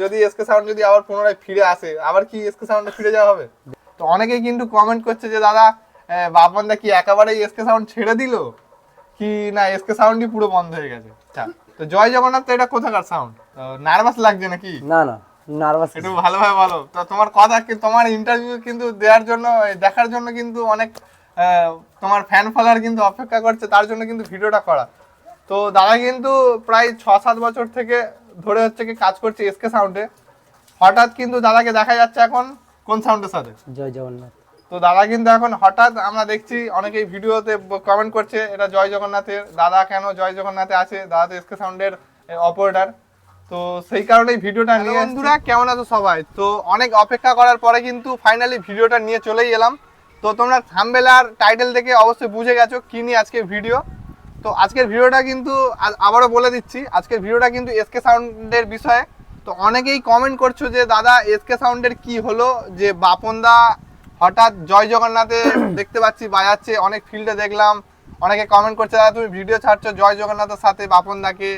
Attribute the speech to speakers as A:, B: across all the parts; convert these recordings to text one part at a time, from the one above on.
A: যদি SK sound যদি আবার পুনরায় ফিরে আসে আবার কি এসকে সাউন্ডে ফিরে যাওয়া হবে? তো অনেকেই কিন্তু কমেন্ট করছে যে দাদা বাপনদা কি একেবারেই এসকে সাউন্ড ছেড়ে দিল? কি না এসকে সাউন্ডই পুরো বন্ধ হয়ে গেছে? আচ্ছা, তো জয় জগন্নাথ তো এটা কোথাকার সাউন্ড নার্ভাস লাগছে নাকি?
B: না না নার্ভাস
A: একটু ভালোভাবে বলো। তো তোমার কথা কি তোমার ইন্টারভিউ কিন্তু দেওয়ার জন্য দেখার জন্য কিন্তু অনেক তোমার ফ্যান ফলোয়ার কিন্তু অপেক্ষা করছে তার জন্য কিন্তু ভিডিওটা করা। তো দাদা কিন্তু প্রায় ছ সাত বছর থেকে ধরে হচ্ছে কি কাজ করছে এসকে সাউন্ডে হঠাৎ কিন্তু দাদাকে দেখা যাচ্ছে এখন কোন সাউন্ডের সাথে?
B: জয় জগন্নাথ।
A: তো দাদা কিন্তু এখন হঠাৎ আমরা দেখছি অনেকেই ভিডিওতে কমেন্ট করছে এটা জয় জগন্নাথের। দাদা কেন জয় জগন্নাথে আছে? দাদা তো এসকে সাউন্ডের অপারেটার তো সেই কারণেই ভিডিওটা নিয়ে বন্ধুরা কেমন আছো সবাই? তো অনেক অপেক্ষা করার পরে কিন্তু ফাইনালি ভিডিওটা নিয়ে চলেই এলাম। তো তোমরা থাম্বেল আর টাইটেল দেখে অবশ্যই বুঝে গেছো কি নিয়ে আজকে ভিডিও তো আজকের ভিডিওটা কিন্তু আবারও বলে দিচ্ছি আজকের ভিডিওটা কিন্তু এসকে সাউন্ডের বিষয়ে। তো অনেকেই কমেন্ট করছ যে দাদা এসকে সাউন্ডের কি হলো? যে বাপনদা হঠাৎ জয় জগন্নাথে দেখতে পাচ্ছি বাজাচ্ছে অনেক ফিল্ডে দেখলাম অনেকে কমেন্ট করছে দাদা তুমি ভিডিও ছাড়ছো জয় জগন্নাথের সাথে বাপনদাকে?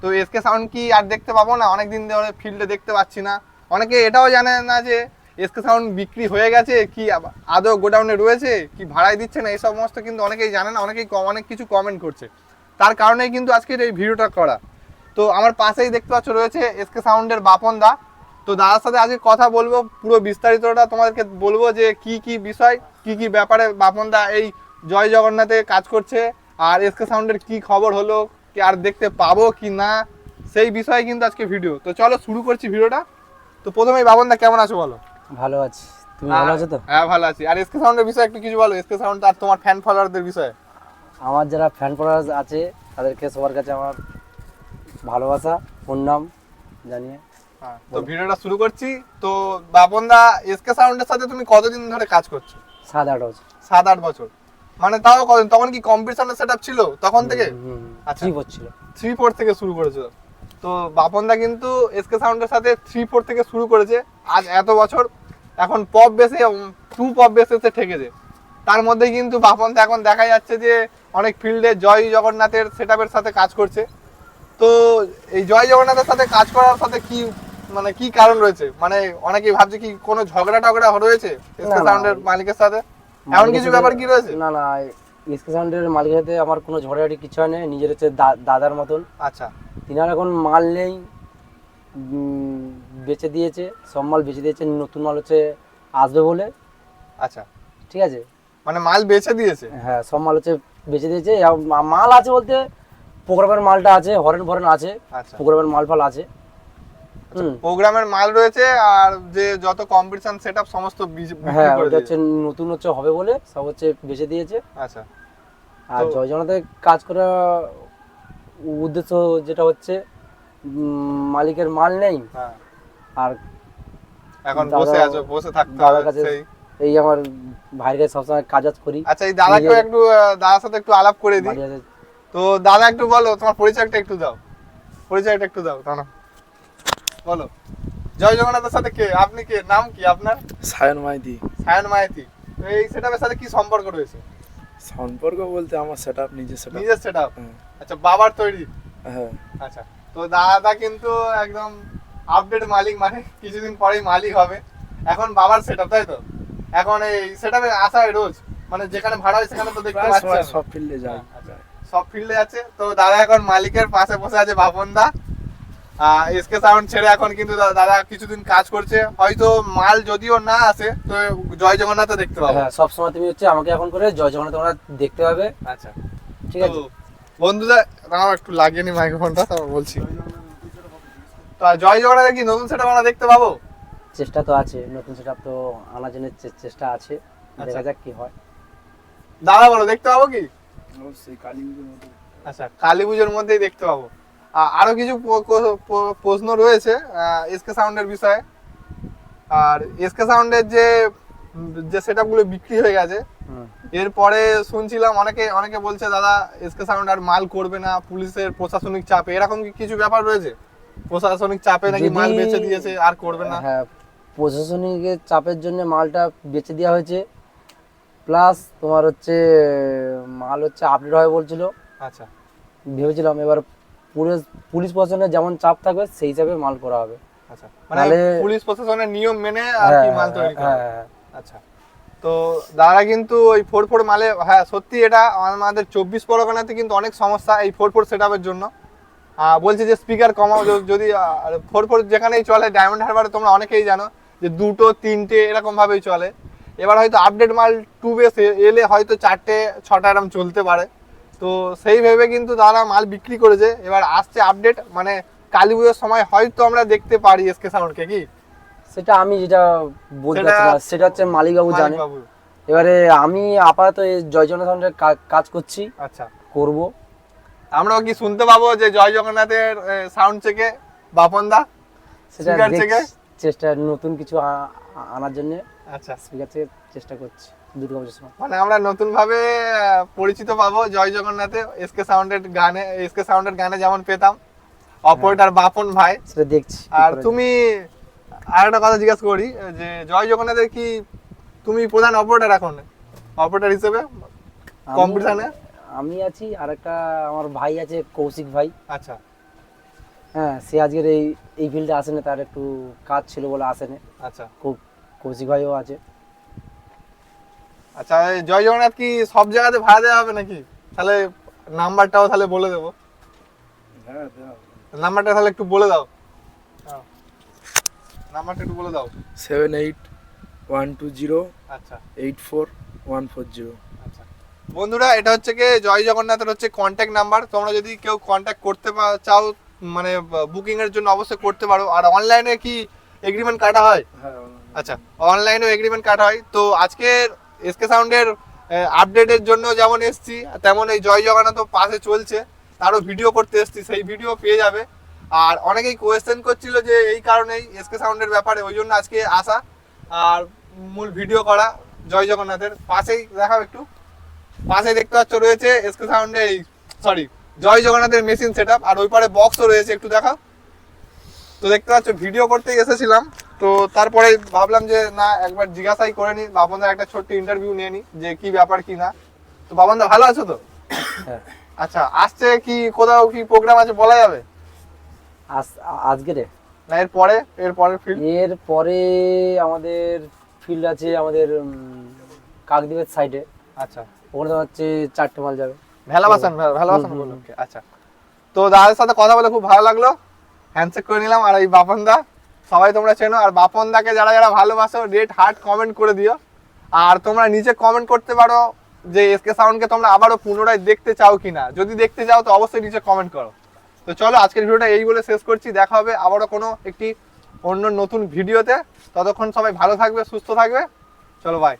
A: তো এসকে সাউন্ড কি আর দেখতে পাবো না? অনেকদিন ধরে ফিল্ডে দেখতে পাচ্ছি না। অনেকে এটাও জানে না যে এসকে সাউন্ড বিক্রি হয়ে গেছে, কি আদৌ গোডাউনে রয়েছে, কি ভাড়ায় দিচ্ছে না, এই সমস্ত কিন্তু অনেকেই জানে না, অনেকেই অনেক কিছু কমেন্ট করছে। তার কারণেই কিন্তু আজকের এই ভিডিওটা করা। তো আমার পাশেই দেখতে পাচ্ছ রয়েছে এসকে সাউন্ডের বাপন দা। তো দাদার সাথে আজকে কথা বলব, পুরো বিস্তারিতটা তোমাদেরকে বলব যে কি কি বিষয়, কি কি ব্যাপারে বাপন দা এই জয় জগন্নাথে কাজ করছে, আর এসকে সাউন্ডের কি খবর হলো, কি আর দেখতে পাবো কি না, সেই বিষয়ে কিন্তু আজকে ভিডিও তো চলো শুরু করছি ভিডিওটা তো প্রথমেই বাবন দা, কেমন আছো বলো?
B: ভালো আছি। তুমি ভালো আছো তো?
A: হ্যাঁ ভালো আছি। আর এসকে সাউন্ডের বিষয়ে একটু কিছু বলো। এসকে সাউন্ড আর তোমার ফ্যান ফলোয়ারদের বিষয়ে।
B: আমার যারা ফ্যান ফলোয়ার আছে তাদেরকে সবার কাছে আমার ভালোবাসা নাম জানিয়ে
A: হ্যাঁ, তো ভিডিওটা শুরু করছি। তো বাপন দা এসকে সাউন্ডের সাথে তুমি কতদিন ধরে কাজ করছ?
B: সাত আট বছর।
A: সাত আট বছর। মানে তাও কতদিন? তখন কি কম্পিটিশনের সেট ছিল? তখন থেকে? আচ্ছা।
B: থ্রি করছিল
A: থ্রি ফোর থেকে শুরু করেছিল তো বাপনদা কিন্তু এসকে সাউন্ডের সাথে থ্রি ফোর থেকে শুরু করেছে। আজ এত বছর এখন পপ বেসে টু পপ বেসে ঠেকেছে। তার মধ্যে কিন্তু বাপনদা এখন দেখা যাচ্ছে যে অনেক ফিল্ডে জয় জগন্নাথের সেট সাথে কাজ করছে। তো এই জয় জগন্নাথের সাথে কাজ করার সাথে কি মানে কি কারণ রয়েছে? মানে অনেকেই ভাবছে কি কোনো ঝগড়া টগড়া রয়েছে এসকে। সাউন্ডের মালিকের সাথে? এমন কিছু ব্যাপার কি রয়েছে?
B: না না এসকে সাউন্ডের মালিকের সাথে আমার কোনো ঝগড়াঝাটি কিছু হয় না নিজের হচ্ছে দাদার মতন।
A: আচ্ছা।
B: তিনার এখন মাল নেই বেচে দিয়েছে সব মাল বেচে দিয়েছে নতুন মাল হচ্ছে আসবে বলে।
A: আচ্ছা।
B: ঠিক আছে?
A: মানে মাল বেচে দিয়েছে?
B: হ্যাঁ সব মাল হচ্ছে বেচে দিয়েছে। মাল আছে বলতে প্রোগ্রামের মালটা আছে হরেন ফরেন আছে
A: আচ্ছা।
B: প্রোগ্রামের মাল ফাল আছে।
A: প্রোগ্রামের মাল রয়েছে আর যে যত কম্পিটিশন সেটআপ সমস্ত
B: হ্যাঁ ওটা হচ্ছে নতুন হচ্ছে হবে বলে সব হচ্ছে বেচে দিয়েছে।
A: আচ্ছা।
B: আর জয় কাজ করার উদ্দেশ্য যেটা হচ্ছে মালিকের মাল নেই।
A: হ্যাঁ।
B: আর
A: এখন বসে আছো বসে থাকতে
B: দাদার
A: হবে সেই।
B: এই আমার ভাইয়ের কাছে সবসময় কাজ করি।
A: আচ্ছা এই দাদাকে একটু দাদার সাথে একটু আলাপ করে দিই। তো দাদা একটু বলো তোমার পরিচয়টা একটু দাও। পরিচয়টা একটু দাও তা না বলো। জয় জগন্নাথের সাথে কে? আপনি কে? নাম কি আপনার?
C: সায়ন মাইতি।
A: সায়ন মাইতি। তো এই সেটআপের সাথে কি সম্পর্ক রয়েছে?
C: সম্পর্ক বলতে আমার সেট আপ নিজে সেট
A: নিজের সেটআপ আচ্ছা বাবার তৈরি?
C: হ্যাঁ।
A: আচ্ছা তো দাদা কিন্তু একদম আপডেট মালিক মানে কিছুদিন পরেই মালিক হবে। এখন বাবার সেটআপ তাই তো? এখন এই সেটআপে আসা হয় রোজ। মানে যেখানে ভাড়া হয় সেখানে তো দেখতে পাচ্ছি
C: সব ফিল্ডে যাই
A: আচ্ছা। সব ফিল্ডে আছে তো দাদা এখন মালিকের পাশে বসে আছে বাপন দা। এসকে সাউন্ড ছেড়ে এখন কিন্তু দাদা কিছুদিন কাজ করছে। হয়তো মাল যদিও না আসে তো জয় জগন্নাথ দেখতে পাবো।
B: হ্যাঁ সবসময় তুমি হচ্ছে আমাকে এখন করে জয় জগন্নাথ তোমরা দেখতে পাবে।
A: আচ্ছা।
B: ঠিক আছে?
A: বন্ধুরা দাঁড়াও একটু লাগিয়ে নি মাইক্রোফোনটা তারপর বলছি। তো জয় জগন্নাথে কি নতুন সেটা আমরা দেখতে পাবো?
B: চেষ্টা তো আছে নতুন সেট তো আনার জন্য চে- চেষ্টা আছে। দেখা যাক কি হয়।
A: দাদা বলো দেখতে পাবো কি?
C: অবশ্যই কালী পুজোর মতো
A: আচ্ছা কালী পুজোর মধ্যেই দেখতে পাবো। আ- আরও কিছু প্রশ্ন রয়েছে এসকে সাউন্ডের বিষয়ে। আর এসকে সাউন্ডের যে যে সেটআপগুলো বিক্রি হয়ে গেছে। এরপরে শুনছিলাম অনেকে অনেকে বলছে দাদা এসকে সাউন্ড আর মাল করবে না পুলিশের প্রশাসনিক চাপে। এরকম কি কিছু ব্যাপার রয়েছে? প্রশাসনিক চাপে নাকি মাল বেচে দিয়েছে আর করবে না?
B: হ্যাঁ প্রশাসনিকের চাপের জন্য মালটা বেচে দেওয়া হয়েছে। প্লাস তোমার হচ্ছে মাল হচ্ছে আপডেট হবে বলছিল।
A: আচ্ছা।
B: ভেবেছিলাম এবার পুলিশ পুলিশ প্রশাসনের যেমন চাপ থাকবে সেই হিসাবে মাল করা হবে।
A: আচ্ছা মানে পুলিশ প্রশাসনের নিয়ম মেনে আর কি
B: হ্যাঁ,
A: মাল তৈরি করে
B: হ্যাঁ, হ্যাঁ।
A: আচ্ছা তো দাদা কিন্তু ওই ফোর ফোর মালে হ্যাঁ সত্যি এটা আমাদের চব্বিশ পরগনাতে কিন্তু অনেক সমস্যা এই ফোর ফোর সেট জন্য। বলছে যে স্পিকার কমাও যদি ফোর ফোর যেখানেই চলে ডায়মন্ড হারবারে তোমরা অনেকেই জানো যে দুটো তিনটে এরকম ভাবেই চলে। এবার হয়তো আপডেট মাল টু বেস এলে হয়তো চারটে ছটা এরকম চলতে পারে। তো সেই ভেবে কিন্তু তারা মাল বিক্রি করেছে। এবার আসছে আপডেট মানে কালী পুজোর সময় হয়তো আমরা দেখতে পারি এসকে সাউন্ডকে কি?
B: সেটা আমি যেটা বলতে
A: সেটা-
B: পারছি না সেটা হচ্ছে মালিকবাবু জানে। এবারে আমি আপাতত জয় জনসানের কাজ করছি
A: আচ্ছা।
B: করব।
A: আমরাও কি শুনতে পাবো যে জয় জগন্নাথের সাউন্ড থেকে বাপন দা
B: সেটা? চেষ্টা নতুন কিছু আনার জন্য।
A: আচ্ছা
B: স্পিকার চেষ্টা করছি দুর্গাপুজোর সময়।
A: মানে আমরা নতুন ভাবে পরিচিত পাবো জয় জগন্নাথে এসকে সাউন্ডের গানে এসকে সাউন্ডের গানে যেমন পেতাম অপারেটর বাপন ভাই।
B: সেটা দেখছি
A: আর তুমি আর একটা কথা জিজ্ঞাসা করি যে জয় জগন্নাথের কি তুমি প্রধান অপারেটর এখন? অপারেটর হিসেবে? কম্পিটিশনে?
B: আমি আছি আর একটা আমার ভাই আছে কৌশিক ভাই।
A: আচ্ছা।
B: হ্যাঁ সে আজকের এই এই ফিল্ডে আসেনি তার একটু কাজ ছিল বলে আসেনি।
A: আচ্ছা।
B: কৌ- কৌশিক ভাইও আছে।
A: আচ্ছা জয় জগন্নাথ কি সব জায়গাতে ভাড়া দেওয়া হবে নাকি? তাহলে নাম্বারটাও তাহলে বলে দেবো।
C: হ্যাঁ
A: নাম্বারটা তাহলে একটু বলে দাও। নাম্বারটা একটু বলে দাও।
C: Seven eight one two zero
A: আচ্ছা।
C: Eight four one four zero.
A: আচ্ছা। বন্ধুরা এটা হচ্ছে কি জয় জগন্নাথের হচ্ছে কন্ট্যাক্ট নাম্বার তোমরা যদি কেউ কন্ট্যাক্ট করতে চাও মানে বুকিং এর জন্য অবশ্যই করতে পারো। আর অনলাইনে কি এগ্রিমেন্ট কাটা হয়?
C: হ্যাঁ
A: আচ্ছা অনলাইনেও এগ্রিমেন্ট কাটা হয়। তো আজকের এসকে সাউন্ডের আপডেটের জন্য যেমন এসছি, তেমন এই জয় জগন্নাথ পাশে চলছে। তারও ভিডিও করতে এসছি, সেই ভিডিও পেয়ে যাবে। আর অনেকেই কোয়েশ্চেন করছিল যে এই কারণেই এসকে সাউন্ডের ব্যাপারে, ওই জন্য আজকে আসা। আর মূল ভিডিও করা জয় জগন্নাথের পাশেই দেখাও একটু। পাশে দেখতে পাচ্ছ রয়েছে এসকে সাউন্ডে এই সরি জয় জগন্নাথের মেশিন সেট আর ওই পারে বক্সও রয়েছে, একটু দেখাও। তো দেখতে পাচ্ছ ভিডিও করতেই এসেছিলাম। তো তারপরে ভাবলাম যে না একবার জিজ্ঞাসাই করে নি। বাপনদার একটা ছোট্ট ইন্টারভিউ নিয়ে নি যে কি ব্যাপার কি না? তো বাপনদা ভালো আছো তো?
B: হ্যাঁ।
A: আচ্ছা আসছে কি কোথাও কি প্রোগ্রাম আছে বলা যাবে?
B: আজ আজকের
A: না এর পরে এর পরের ফিল্ড
B: এর পরে আমাদের ফিল্ড আছে আমাদের কাকদ্বীপের সাইডে
A: আচ্ছা।
B: ওখানে তো হচ্ছে চারটে মাল যাবে।
A: ভেলাবাসান ভেলাবাসান বলুন আচ্ছা। তো দাদার সাথে কথা বলে খুব ভালো লাগল। হ্যান্ডশেক করে নিলাম আর এই বাপন দা সবাই তোমরা চেনো, আর বাপন দাকে যারা যারা ভালোবাসো রেড হার্ট কমেন্ট করে দিও। আর তোমরা নিজে কমেন্ট করতে পারো যে এসকে সাউন্ডকে তোমরা আবারও পুনরায় দেখতে চাও কি না যদি দেখতে চাও, তো অবশ্যই নিচে কমেন্ট করো। তো চলো, আজকের ভিডিওটা এই বলে শেষ করছি। দেখা হবে আবারও কোনো একটি অন্য নতুন ভিডিওতে। ততক্ষণ সবাই ভালো থাকবে, সুস্থ থাকবে। চলো বাই